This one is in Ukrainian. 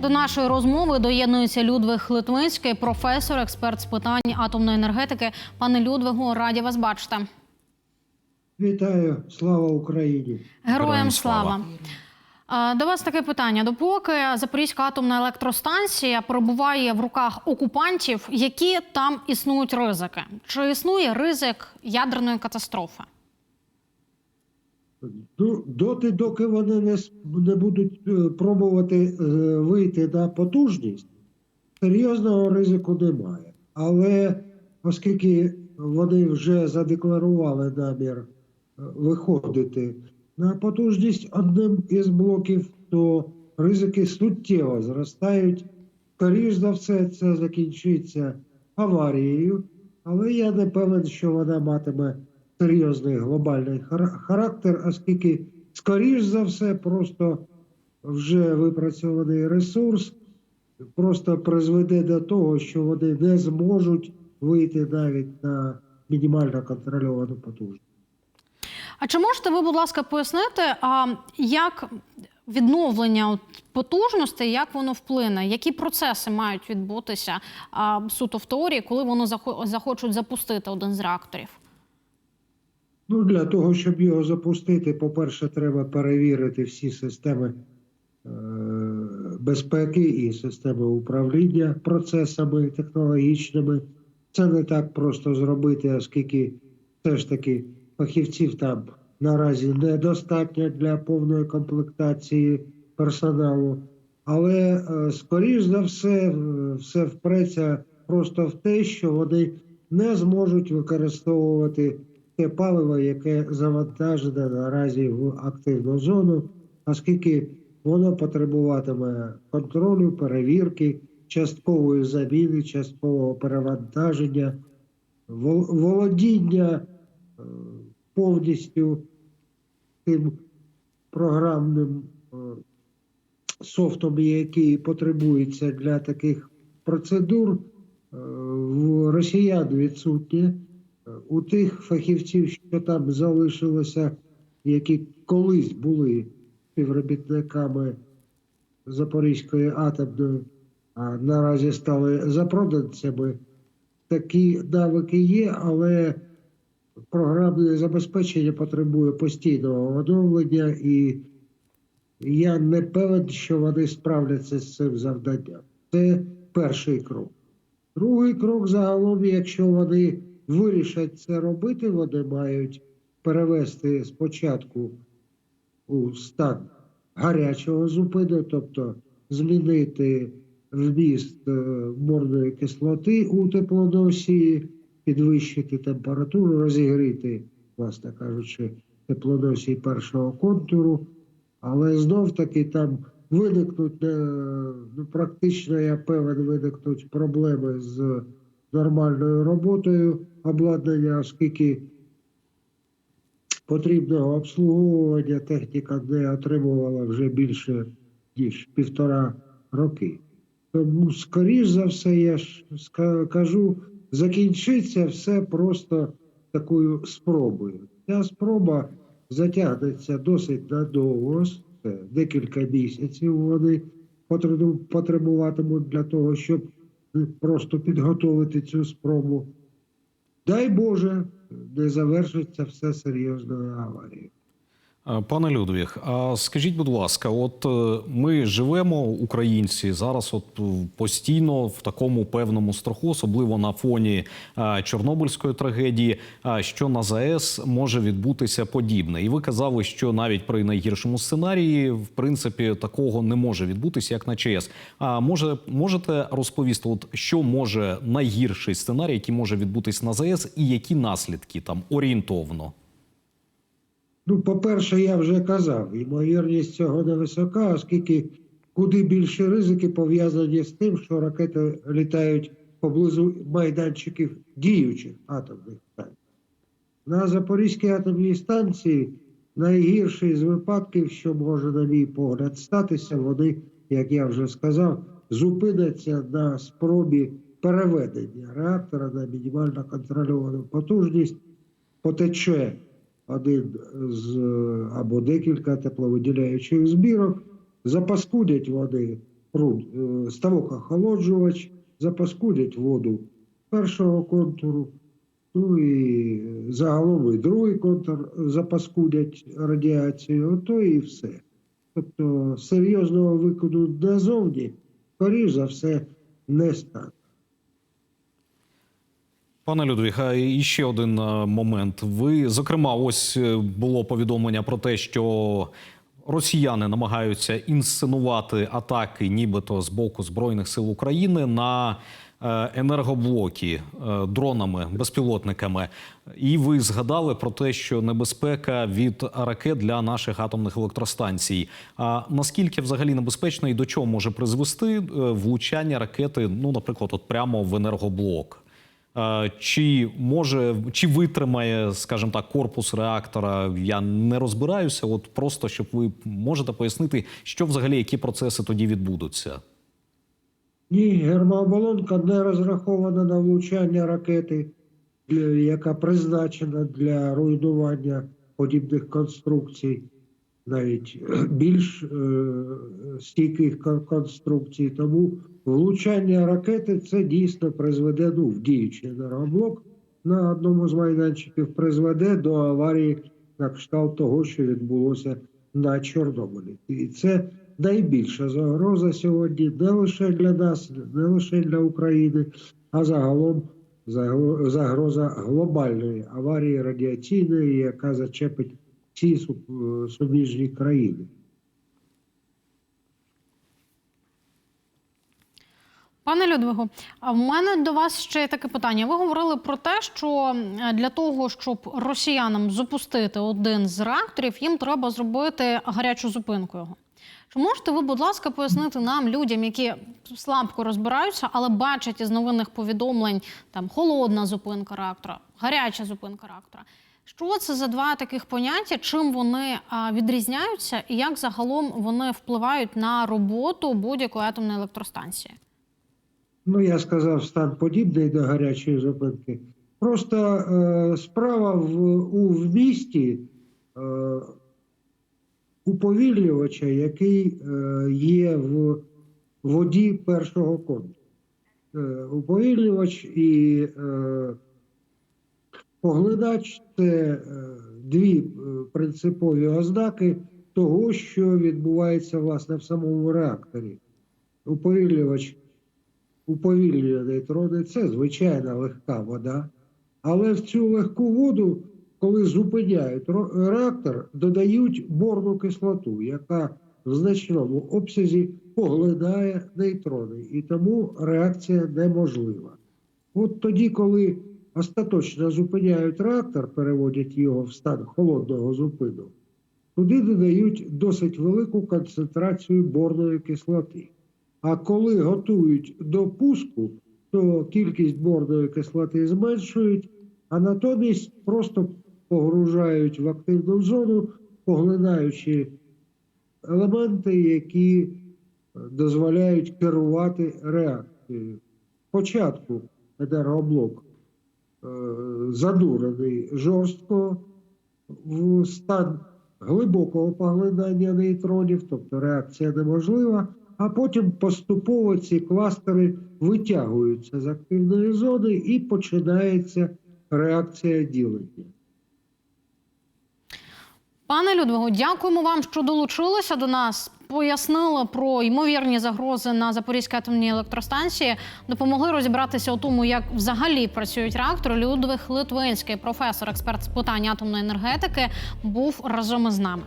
До нашої розмови доєднується Людвиг Литвинський, професор, експерт з питань атомної енергетики. Пане Людвигу, раді вас бачити. Вітаю, слава Україні! Героям слава. До вас таке питання. Допоки Запорізька атомна електростанція перебуває в руках окупантів, які там існують ризики? Чи існує ризик ядерної катастрофи? Доти, доки вони не, не будуть е, пробувати е, вийти на потужність, серйозного ризику немає. Але оскільки вони вже задекларували намір е, виходити на потужність одним із блоків, то ризики суттєво зростають. Скоріш за все, це закінчиться аварією, але я не певен, що вона матиме серйозний глобальний хара- характер, оскільки, скоріш за все, просто вже випрацьований ресурс просто призведе до того, що вони не зможуть вийти навіть на мінімально контрольовану потужність. А чи можете ви, будь ласка, пояснити, а, як відновлення от потужностей, як воно вплине? Які процеси мають відбутися а, суто в теорії, коли вони захо- захочуть запустити один з реакторів? Ну, для того, щоб його запустити, по-перше, треба перевірити всі системи е, безпеки і системи управління процесами технологічними. Це не так просто зробити, оскільки все ж таки фахівців там наразі недостатньо для повної комплектації персоналу. Але, е, скоріш за все, все впреться просто в те, що вони не зможуть використовувати те паливо, яке завантажене наразі в активну зону, оскільки воно потребуватиме контролю, перевірки, часткової заміни, часткового перевантаження, вол- володіння е, повністю тим програмним е, софтом, який потребується для таких процедур, е, в росіян відсутнє. У тих фахівців, що там залишилося, які колись були співробітниками Запорізької атомної, а наразі стали запроданцями, такі навики є, але програмне забезпечення потребує постійного оновлення, і я не певен, що вони справляться з цим завданням. Це перший крок. Другий крок загалом, якщо вони вирішать це робити, вони мають перевести спочатку у стан гарячого зупину, тобто змінити вміст е, борної кислоти у теплоносії, підвищити температуру, розігріти, власне кажучи, теплоносій першого контуру. Але знов таки там виникнуть е, ну, практично, я певен, виникнуть проблеми з нормальною роботою обладнання, оскільки потрібного обслуговування техніка не отримувала вже більше ніж півтора роки. Тому, скоріш за все, я ж кажу, закінчиться все просто такою спробою. Ця спроба затягнеться досить надовго, декілька місяців вони потребуватимуть для того, щоб просто підготовити цю спробу. Дай Боже, не завершиться все серйозною аварією. Е, Пане Людвіг, а скажіть, будь ласка, от е, ми живемо, українці, зараз от постійно в такому певному страху, особливо на фоні е, Чорнобильської трагедії, що на ЗАЕС може відбутися подібне. І ви казали, що навіть при найгіршому сценарії, в принципі, такого не може відбутися, як на ЧАЕС. А може, можете розповісти, от що може найгірший сценарій, який може відбутись на ЗАЕС, і які наслідки там орієнтовно? Ну, по-перше, я вже казав, ймовірність цього невисока, оскільки куди більше ризики пов'язані з тим, що ракети літають поблизу майданчиків діючих атомних станцій. На Запорізькій атомній станції найгірший з випадків, що може, на мій погляд, статися, вони, як я вже сказав, зупиняться на спробі переведення реактора на мінімально контрольовану потужність, потече один з або декілька тепловиділяючих збірок, запаскудять вони пруд, е, ставок охолоджувач, запаскудять воду першого контуру, ну і загалом і другий контур запаскудять радіацією, ото і все. Тобто серйозного викиду назовні, скоріш за все, не стане. Пане Людвіг, а і ще один е, момент. Ви, зокрема, ось е, було повідомлення про те, що росіяни намагаються інсценувати атаки, нібито з боку Збройних сил України на е, енергоблоки дронами, безпілотниками. І ви згадали про те, що небезпека від ракет для наших атомних електростанцій. А наскільки взагалі небезпечно і до чого може призвести влучання ракети, ну, наприклад, от прямо в енергоблок? Е, Чи може чи витримає, скажімо так, корпус реактора? Я не розбираюся. От просто щоб ви можете пояснити, що взагалі які процеси тоді відбудуться. Ні, гермооболонка не розрахована на влучання ракети, е, яка призначена для руйнування подібних конструкцій, навіть е, більш е, стійких конструкцій. Тому влучання ракети це дійсно призведе ну, в діючий енергоблок на одному з майданчиків, призведе до аварії на кшталт того, що відбулося на Чорнобилі. І це найбільша загроза сьогодні не лише для нас, не лише для України, а загалом загроза глобальної аварії радіаційної, яка зачепить всі су- суміжні країни. Пане Людвигу, а в мене до вас ще таке питання. Ви говорили про те, що е, для того, щоб росіянам запустити один з реакторів, їм треба зробити гарячу зупинку його. Чи можете ви, будь ласка, пояснити нам, людям, які слабко розбираються, але бачать із новинних повідомлень там холодна зупинка реактора, гаряча зупинка реактора? Що це за два таких поняття? Чим вони відрізняються, і як загалом вони впливають на роботу будь-якої атомної електростанції? Ну, я сказав, стан подібний до гарячої зупинки. Просто е, справа в, у вмісті е, уповільнювача, який е, є в воді першого контуру. Е, уповільнювач і е, поглинач це е, дві е, принципові ознаки того, що відбувається власне в самому реакторі. Уповільнювач уповільнює нейтрони, це звичайна легка вода. Але в цю легку воду, коли зупиняють реактор, додають борну кислоту, яка в значному обсязі поглинає нейтрони, і тому реакція неможлива. От тоді, коли остаточно зупиняють реактор, переводять його в стан холодного зупину, туди додають досить велику концентрацію борної кислоти. А коли готують до пуску, то кількість борної кислоти зменшують, а натомість просто погружають в активну зону, поглинаючи елементи, які дозволяють керувати реакцією. Спочатку енергоблок задурений жорстко в стан глибокого поглинання нейтронів, тобто реакція неможлива, а потім поступово ці кластери витягуються з активної зони і починається реакція ділення. Пане Людвигу, дякуємо вам, що долучилися до нас. Пояснили про ймовірні загрози на Запорізькій атомній електростанції, допомогли розібратися у тому, як взагалі працюють реактори. Людвиг Литвинський, професор, експерт з питань атомної енергетики, був разом із нами.